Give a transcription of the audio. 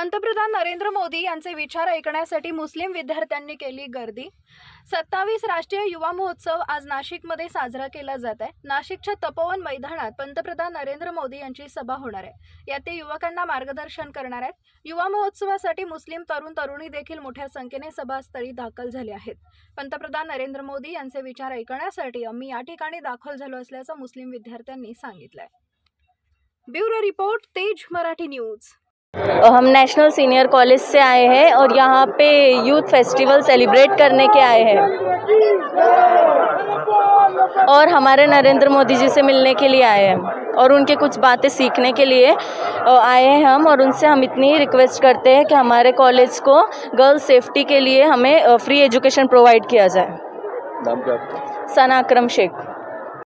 पंतप्रधान नरेंद्र मोदी यांचे विचार ऐकण्यासाठी मुस्लिम विद्यार्थ्यांनी केली गर्दी. सत्तावीस राष्ट्रीय युवा महोत्सव आज नाशिकमध्ये साजरा केला जात आहे. नाशिकच्या तपोवन मैदानात पंतप्रधान नरेंद्र मोदी यांची सभा होणार आहे. यात ते युवकांना मार्गदर्शन करणार आहेत. युवा महोत्सवासाठी मुस्लिम तरुण तरुणी देखील मोठ्या संख्येने सभास्थळी दाखल झाले आहेत. पंतप्रधान नरेंद्र मोदी यांचे विचार ऐकण्यासाठी आम्ही या ठिकाणी दाखल झालो असल्याचं मुस्लिम विद्यार्थ्यांनी सांगितलंय. Bureau report Tej Marathi news. हम नेशनल सीनियर कॉलेज से आए हैं और यहाँ पे यूथ फेस्टिवल सेलिब्रेट करने के आए हैं। और हमारे नरेंद्र मोदी जी से मिलने के लिए आए हैं और उनके कुछ बातें सीखने के लिए आए हैं हम और उनसे हम इतनी ही रिक्वेस्ट करते हैं कि हमारे कॉलेज को गर्ल्स सेफ्टी के लिए हमें फ्री एजुकेशन प्रोवाइड किया जाए। नाम क्या सना अकरम शेख।